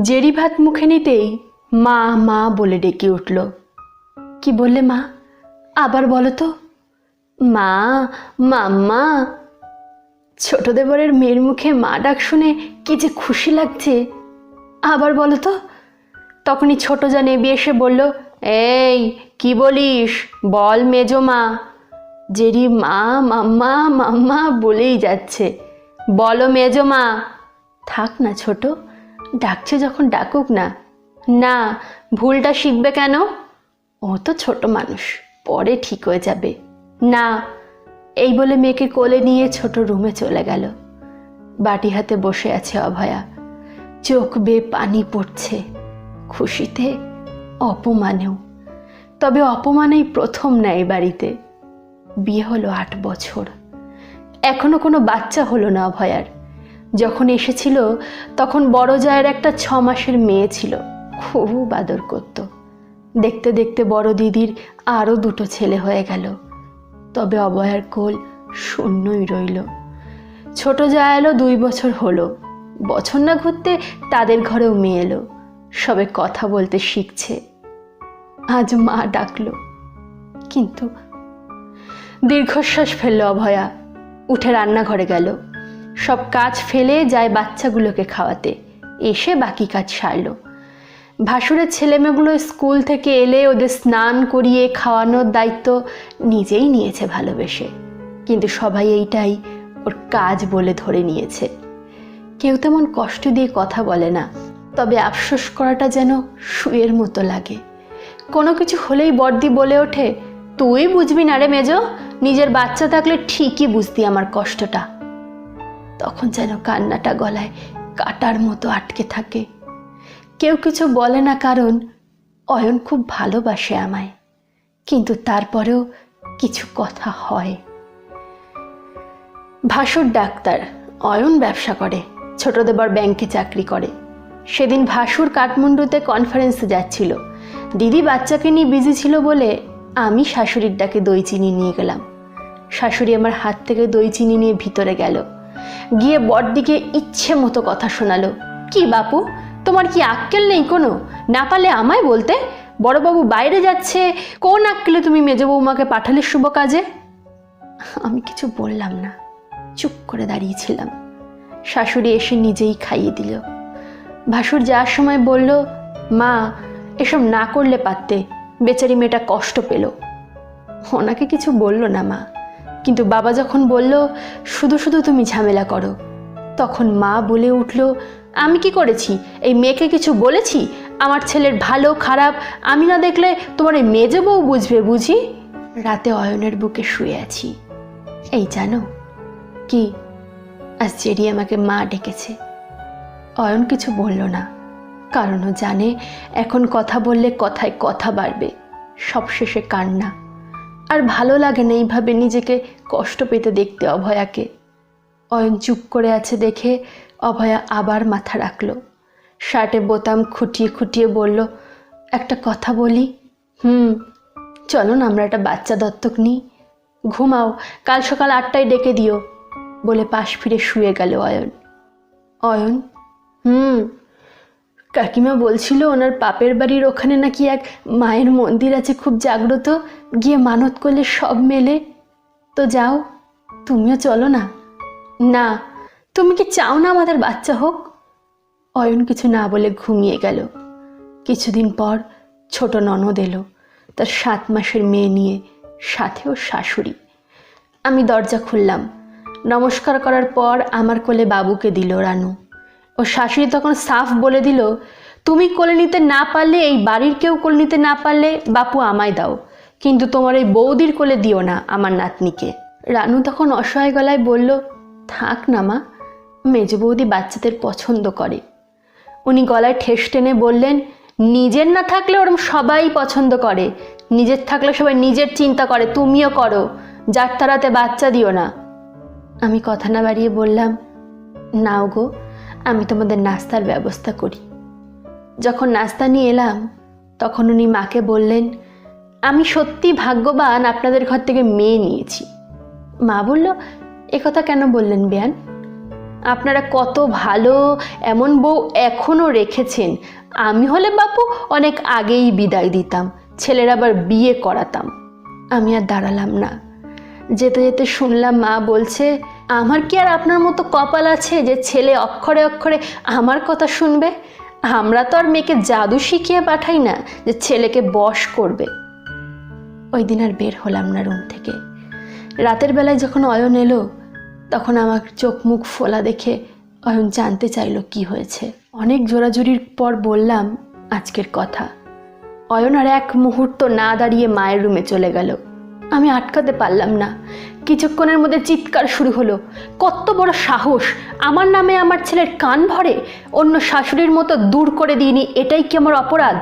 Jerry ভাত মুখে নিতেই মা মা বলে ডেকে উঠল। কি বললে মা? আবার বলো তো। মা, মাম্মা। ছোট দেবরের মেয়ের মুখে মা ডাক শুনে কি যে খুশি লাগছে। আবার বলো তো। তখনই ছোট যা নেবি এসে বলল, এই, কি বলিস? বল মেজো মা। জেরি মা, মাম্মা মাম্মা বলেই যাচ্ছে, বলো মেজো মা। থাক না ছোট ডাকছে যখন ডাকুক না না, ভুলটা শিখবে কেন? ও তো ছোট মানুষ, পরে ঠিক হয়ে যাবে। না, এই বলে মেয়েকে কোলে নিয়ে ছোট রুমে চলে গেল। বাটি হাতে বসে আছে অভয়া। চোখ বেয়ে পানি পড়ছে। খুশিতে অপমানেও। তবে অপমানেই প্রথম না এই বাড়িতে। বিয়ে হলো আট বছর। এখনও কোনো বাচ্চা হলো না অভয়ার। যখন এসেছিল, তখন বড় জায়ের একটা ছ মাসের মেয়ে ছিল, খুব আদর করত। দেখতে দেখতে বড় দিদির আরও দুটো ছেলে হয়ে গেল। তবে অবয়ার কোল শূন্যই রইল। ছোট যা এলো দুই বছর হলো। বছর না ঘুরতে তাদের ঘরেও মেয়ে এলো। সবে কথা বলতে শিখছে। আজ মা ডাকলো। কিন্তু দীর্ঘশ্বাস ফেলল অভয়া। উঠে রান্নাঘরে গেল। সব কাজ ফেলে যায় বাচ্চাগুলোকে খাওয়াতে। এসে বাকি কাজ সারল। ভাসুরের ছেলেমেয়েগুলো স্কুল থেকে এলে ওদের স্নান করিয়ে খাওয়ানোর দায়িত্ব নিজেই নিয়েছে ভালোবেসে। কিন্তু সবাই এইটাই ওর কাজ বলে ধরে নিয়েছে। কেউ তেমন কষ্ট দিয়ে কথা বলে না, তবে আফসোস করাটা যেন শুয়ের মতো লাগে। কোনো কিছু হলেই বর্দি বলে ওঠে, তুই বুঝবি না রে মেজো, নিজের বাচ্চা থাকলে ঠিকই বুঝতি আমার কষ্টটা। তখন যেন কান্নাটা গলায় কাটার মতো আটকে থাকে। কেউ কিছু বলে না কারণ অয়ন খুব ভালোবাসে আমায়। কিন্তু তারপরেও কিছু কথা হয়। ভাসুর ডাক্তার, অয়ন ব্যবসা করে ছোট দেবর ব্যাংকে চাকরি করে। সেদিন ভাসুর কাঠমান্ডুতে কনফারেন্সে যাচ্ছিল। দিদি বাচ্চাকে নিয়ে বিজি ছিল বলে আমি শাশুড়ির ডাকে দই চিনি নিয়ে গেলাম। শাশুড়ি আমার হাত থেকে দই চিনি নিয়ে ভিতরে গেল। গিয়ে বড়দিকে ইচ্ছে মতো কথা শোনালো। কি বাপু, তোমার কি আক্কেল নেই কোনো? না পালে আমায় বলতে? বড়বাবু বাইরে যাচ্ছে, কোন আক্কেলে তুমি মেজ বৌমাকে পাঠালে শুভ কাজে? আমি কিছু বললাম না, চুপ করে দাঁড়িয়েছিলাম। শাশুড়ি এসে নিজেই খাইয়ে দিল। ভাসুর যাওয়ার সময় বলল, মা, এসব না করলে পারতে, বেচারি মেয়েটা কষ্ট পেল। ওনাকে কিছু বলল না মা। কিন্তু বাবা যখন বলল, শুধু শুধু তুমি ঝামেলা করো, তখন মা বলে উঠল, আমি কি করেছি? এই মেয়েকে কিছু বলেছি? আমার ছেলের ভালো, খারাপ, আমি না দেখলে তোমার এই মেজে বউ বুঝবে বুঝি? রাতে অয়নের বুকে শুয়ে আছি। এই জানো, কি? আজ জেরি আমাকে মা ডেকেছে। অয়ন কিছু বলল না, কারণ ও জানে এখন কথা বললে কথায় কথা বাড়বে, সবশেষে কান্না। আর ভালো লাগে না এইভাবে নিজেকে কষ্ট পেতে দেখতে অভয়াকে। অয়ন চুপ করে আছে দেখে অভয়া আবার মাথা রাখল। শার্টে বোতাম খুঁটিয়ে খুঁটিয়ে বলল, একটা কথা বলি? হুম, চলো না, আমরা একটা বাচ্চা দত্তক নিই। ঘুমাও, কাল সকাল আটটায় ডেকে দিও, বলে পাশ ফিরে শুয়ে গেল অয়ন। অয়ন, হুম কাকিমা বলছিল, ওনার পাপের বাড়ির ওখানে নাকি এক মায়ের মন্দির আছে খুব জাগ্রত। গিয়ে মানত করলে সব মেলে। তো যাও, তুমিও চলো না। না, তুমি কি চাও না আমাদের বাচ্চা হোক? অয়ন কিছু না বলে ঘুমিয়ে গেল। কিছুদিন পর ছোট ননদ এলো, তার সাত মাসের মেয়ে নিয়ে, সাথে শাশুড়ি। আমি দরজা খুললাম। নমস্কার করার পর আমার কোলে বাবুকে দিল রানু। ও শাশুড়ি তখন সাফ বলে দিল, তুমি কোলে নিতে না পারলে, এই বাড়ির কেউ কোলে নিতে না পারলে বাপু আমায় দাও। কিন্তু তোমার এই বৌদির কোলে দিও না আমার নাতনিকে। রানু তখন অসহায় গলায় বলল, থাক না মা, মেজ বৌদি বাচ্চাদের পছন্দ করে। উনি গলায় ঠেস টেনে বললেন, নিজের না থাকলে ওরম সবাই পছন্দ করে। নিজের থাকলে সবাই নিজের চিন্তা করে, তুমিও করো। যার তারাতে বাচ্চা দিও না। আমি কথা না বাড়িয়ে বললাম, নাও গো আমি তোমাদের নাস্তার ব্যবস্থা করি। যখন নাস্তা নিয়ে এলাম, তখন উনি মাকে বললেন, আমি সত্যি ভাগ্যবান আপনাদের ঘর থেকে মেয়ে নিয়েছি। মা বলল কথা কেন বললেন বেয়ান? আপনারা কত ভালো, এমন বউ এখনও রেখেছেন। আমি হলে বাপু অনেক আগেই বিদায় দিতাম, ছেলের আবার বিয়ে করাতাম। আমি আর দাঁড়ালাম না। যেতে যেতে শুনলাম মা বলছে আমার কি আর আপনার মতো কপাল আছে যে ছেলে অক্ষরে অক্ষরে আমার কথা শুনবে? আমরা তো আর মেয়েকে জাদু শিখিয়ে পাঠাই না যে ছেলেকে বশ করবে। ওই দিন আর বের হলাম না রুম থেকে। রাতের বেলায় যখন অয়ন এলো, তখন আমার চোখ মুখ ফোলা দেখে অয়ন জানতে চাইলো কি হয়েছে। অনেক জোরাজুরির পর বললাম, আজকের কথা। অয়ন আর এক মুহূর্ত না দাঁড়িয়ে মায়ের রুমে চলে গেল। আমি আটকাতে পারলাম না। কিছুক্ষণের মধ্যে চিৎকার শুরু হলো। কত বড় সাহস! আমার নামে আমার ছেলের কান ভরে অন্য শাশুড়ির মতো দূর করে দিইনি এটাই কি আমার অপরাধ?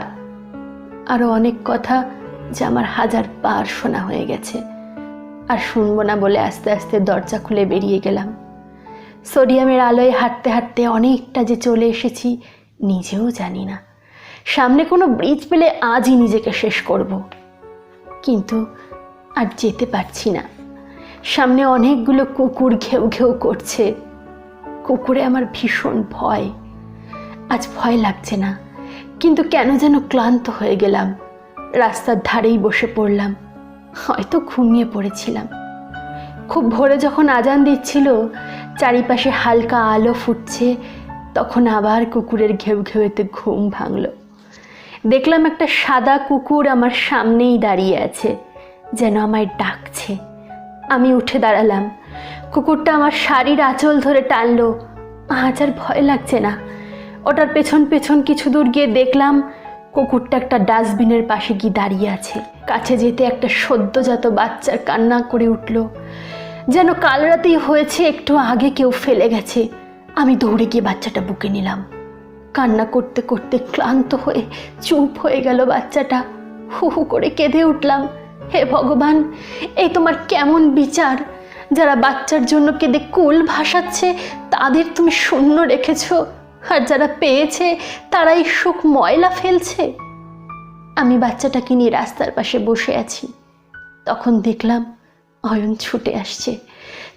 আরও অনেক কথা যে আমার হাজার পার শোনা হয়ে গেছে। আর শুনব না বলে আস্তে আস্তে দরজা খুলে বেরিয়ে গেলাম। সোডিয়ামের আলোয় হাঁটতে হাঁটতে অনেকটা যে চলে এসেছি, নিজেও জানি না। সামনে কোনো ব্রিজ পেলে আজই নিজেকে শেষ করব। কিন্তু আর যেতে পারছি না। সামনে অনেকগুলো কুকুর ঘেউ ঘেউ করছে। কুকুরে আমার ভীষণ ভয়। আজ ভয় লাগছে না, কিন্তু কেন যেন ক্লান্ত হয়ে গেলাম। রাস্তার ধারেই বসে পড়লাম, হয়তো ঘুমিয়ে পড়েছিলাম। খুব ভোরে যখন আজান দিচ্ছিল, চারিপাশে হালকা আলো ফুটছে, তখন আবার কুকুরের ঘেউ ঘেউতে ঘুম ভাঙল। দেখলাম একটা সাদা কুকুর আমার সামনেই দাঁড়িয়ে আছে। যেন আমায় ডাকছে। আমি উঠে দাঁড়ালাম। কুকুরটা আমার শাড়ির আঁচল ধরে টানলো। আজ আর ভয় লাগছে না। ওটার পেছন পেছন কিছু দূর গিয়ে দেখলাম, কুকুরটা একটা ডাস্টবিনের পাশে গিয়ে দাঁড়িয়ে আছে। কাছে যেতে একটা সদ্যজাত বাচ্চার কান্না করে উঠল। যেন কাল রাতেই হয়েছে, একটু আগে কেউ ফেলে গেছে। আমি দৌড়ে গিয়ে বাচ্চাটা বুকে নিলাম। কান্না করতে করতে ক্লান্ত হয়ে চুপ হয়ে গেল বাচ্চাটা। হু হু করে কেঁদে উঠলাম। হে ভগবান, এই তোমার কেমন বিচার? যারা বাচ্চার জন্য কেঁদে কুল ভাসাচ্ছে, তাদের তুমি শূন্য রেখেছো। আর যারা পেয়েছে, তারাই সুখ ময়লা ফেলছে। আমি বাচ্চাটাকে নিয়ে রাস্তার পাশে বসে আছি। তখন দেখলাম অয়ন ছুটে আসছে।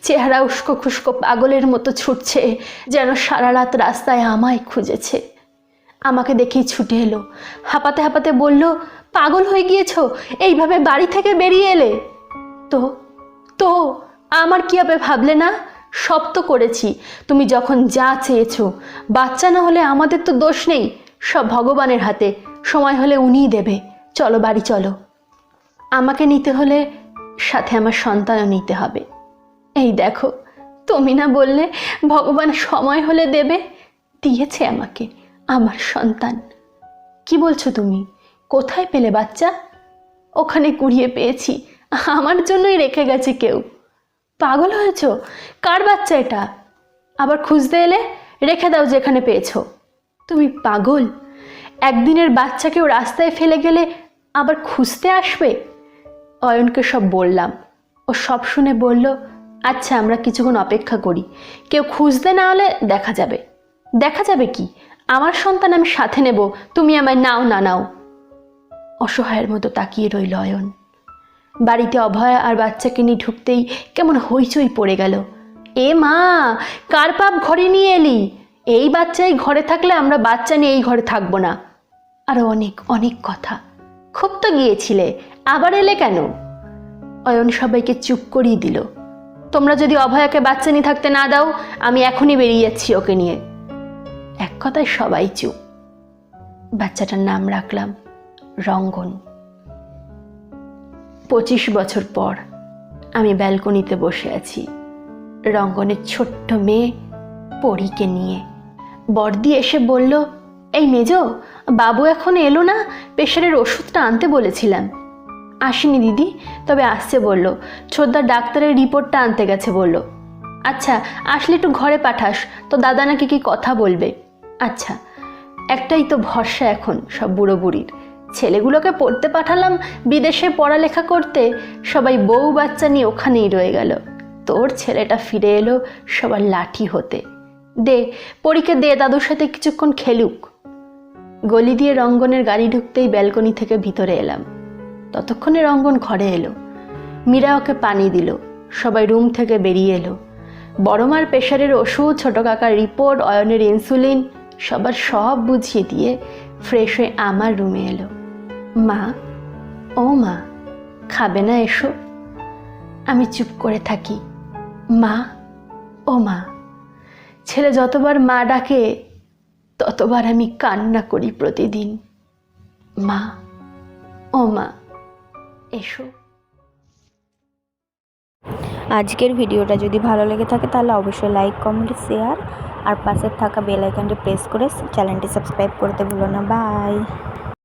চেহারা উস্কো খুস্কো পাগলের মতো ছুটছে, যেন সারা রাত রাস্তায় আমায় খুঁজেছে। আমাকে দেখেই ছুটে এলো। হাঁপাতে হাঁপাতে বলল পাগল হয়ে গিয়েছ? এইভাবে বাড়ি থেকে বেরিয়ে এলে? তো তো, আমার কি হবে ভাবলে না? সব তো করেছি। তুমি যখন যা চেয়েছো। বাচ্চা না হলে আমাদের তো দোষ নেই। সব ভগবানের হাতে। সময় হলে উনিই দেবে। চলো, বাড়ি চলো। আমাকে নিতে হলে সাথে আমার সন্তানও নিতে হবে। এই দেখো, তুমি না বললে ভগবান সময় হলে দেবে? দিয়েছে আমাকে, আমার সন্তান। কি বলছো তুমি? কোথায় পেলে বাচ্চা? ওখানে কুড়িয়ে পেয়েছি। আমার জন্যই রেখে গেছে কেউ। পাগল হয়েছ? কার বাচ্চা এটা? আবার খুঁজতে এলে রেখে দাও যেখানে পেয়েছ। তুমি পাগল। একদিনের বাচ্চাকেও রাস্তায় ফেলে গেলে আবার খুঁজতে আসবে? অয়নকে সব বললাম। ও সব শুনে বলল আচ্ছা আমরা কিছুক্ষণ অপেক্ষা করি। কেউ খুঁজতে না হলে দেখা যাবে। দেখা যাবে কি? আমার সন্তান আমি সাথে নেব। তুমি আমায় নাও না নাও অসহায়ের মতো তাকিয়ে রইল অয়ন। বাড়িতে অভয়া আর বাচ্চাকে নিয়ে ঢুকতেই কেমন হইচই পড়ে গেল। এ মা, কার পাপ ঘরে নিয়ে এলি? এই বাচ্চাই ঘরে থাকলে আমরা বাচ্চা নিয়ে এই ঘরে থাকব না। আরও অনেক অনেক কথা। খুব তো গিয়েছিলে, আবার এলে কেন? অয়ন সবাইকে চুপ করিয়ে দিল। তোমরা যদি অভয়াকে বাচ্চা নিয়ে থাকতে না দাও, আমি এখনই বেরিয়ে যাচ্ছি ওকে নিয়ে। এক কথায় সবাই চুপ। বাচ্চাটার নাম রাখলাম। রঙ্গন। পঁচিশ বছর পর আমি ব্যালকনিতে বসে আছি। রঙ্গনের ছোট্ট মেয়ে পরীকে নিয়ে। বর্দি এসে বলল, এই মেজ, বাবু এখন এলো না? প্রেশারের ওষুধটা আনতে বলেছিলাম। আসেনি দিদি। তবে আসছে বলল ছোদ্দার ডাক্তারের রিপোর্টটা আনতে গেছে। বলল আচ্ছা আসলে একটু ঘরে পাঠাস, তো দাদা নাকি কি কথা বলবে? আচ্ছা একটাই তো ভরসা এখন সব বুড়ো বুড়ির ছেলেগুলোকে পড়তে পাঠালাম বিদেশে পড়ালেখা করতে। সবাই বউ বাচ্চা নিয়ে ওখানেই রয়ে গেল। তোর ছেলেটা ফিরে এলো সবার লাঠি হতে। দে, পরীকে দে, দাদুর সাথে কিছুক্ষণ খেলুক। গলি দিয়ে রঙ্গনের গাড়ি ঢুকতেই ব্যালকনি থেকে ভিতরে এলাম। ততক্ষণে রঙ্গন ঘরে এলো। মীরা ওকে পানি দিল। সবাই রুম থেকে বেরিয়ে এলো। বড় মার প্রেশারের ওষুধ, ছোট কাকার রিপোর্ট, অয়নের ইনসুলিন, সবার সব বুঝিয়ে দিয়ে ফ্রেশ হয়ে আমার রুমে এলো। মা, ও মা, খাবে না এসো। আমি চুপ করে থাকি। মা, ও মা, ছেলে যতবার মা ডাকে, ততবার আমি কান্না করি প্রতিদিন। মা, ও মা, এসো। আজকের ভিডিওটা যদি ভালো লেগে থাকে, তাহলে অবশ্যই লাইক কমেন্ট শেয়ার আর পাশে থাকা বেল আইকনটি প্রেস করে চ্যানেলটি সাবস্ক্রাইব করতে ভুলো না। বাই